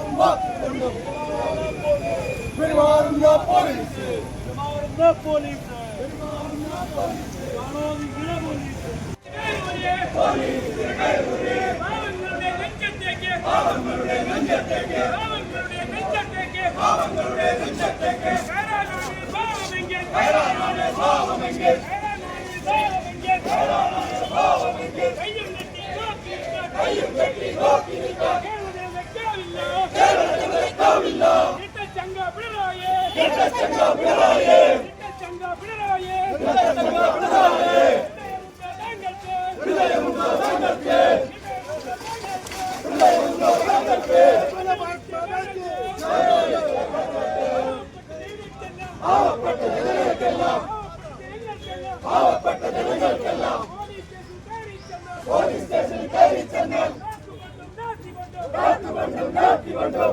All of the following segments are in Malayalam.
கொண்டும் கொண்டும் பெருமாறுங்க போலீஸ் பெருமாறுங்க போலீஸ் பெருமாறுங்க போலீஸ் ராணுவங்க போலீஸ் போலீஸ் பாவங்களுடைய நெஞ்சத்தேக்கே பாவங்களுடைய நெஞ்சத்தேக்கே பாவங்களுடைய நெஞ்சத்தேக்கே பாவங்களுடைய நெஞ்சத்தேக்கே கயரானுடைய பாவம் எங்கே கயரானுடைய பாவம் எங்கே கயரானுடைய பாவம் எங்கே கயரானுடைய பாவம் எங்கே கையும் கட்டி நோக்கி கையும் கட்டி நோக்கி நிற்க വെക്കാവില്ല ഇട്ടച്ചങ്ക പിണറായേ ഇട്ടച്ചങ്ക പിണറായേ ഇട്ടച്ചങ്ക പിണറായേ ഇട്ടച്ചങ്ക പിണറായേ ഹൃദയമുണ്ടോ താങ്കൾക്ക് ഹൃദയമുണ്ടോ താങ്കൾക്ക് പാവപ്പെട്ട ജനങ്ങൾക്കെല്ലാം പാവപ്പെട്ട ജനങ്ങൾക്കെല്ലാം പോലീസ് സ്റ്റേഷനിൽ കയറി ചെന്നാൽ കാത്തുകൊണ്ടും കാത്തിക്കൊണ്ടും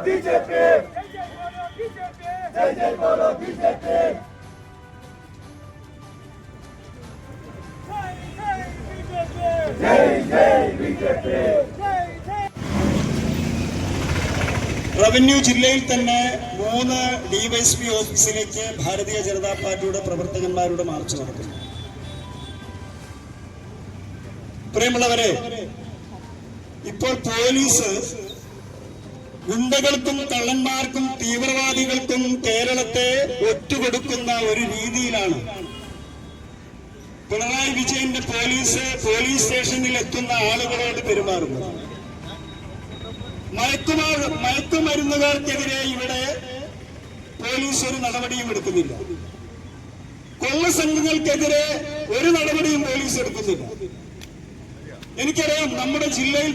ജയ് ബോലോ ബി ജെ പി. ജയ് ജയ് ബോലോ ബിജെപി ജയ് ജയ് ബിജെപി റവന്യൂ ജില്ലയിൽ തന്നെ മൂന്ന് ഡിവൈഎസ്പി ഓഫീസിലേക്ക് ഭാരതീയ ജനതാ പാർട്ടിയുടെ പ്രവർത്തകന്മാരുടെ മാർച്ച് നടക്കുന്നു പ്രിയമുള്ളവരെ ഇപ്പോൾ പോലീസ് ഗുണ്ടകൾക്കും കള്ളന്മാർക്കും തീവ്രവാദികൾക്കും കേരളത്തെ ഒറ്റുകൊടുക്കുന്ന ഒരു രീതിയിലാണ്. പിണറായി വിജയന്റെ പോലീസ് പോലീസ് സ്റ്റേഷനിൽ എത്തുന്ന ആളുകളോട് പെരുമാറുന്നത്. മയക്കുമാർ മയക്കുമരുന്നുകാർക്കെതിരെ ഇവിടെ പോലീസ് ഒരു നടപടിയും എടുക്കുന്നില്ല. കൊള്ളസംഘങ്ങൾക്കെതിരെ ഒരു നടപടിയും പോലീസ് എടുക്കുന്നില്ല. എനിക്കറിയാം നമ്മുടെ ജില്ലയിൽ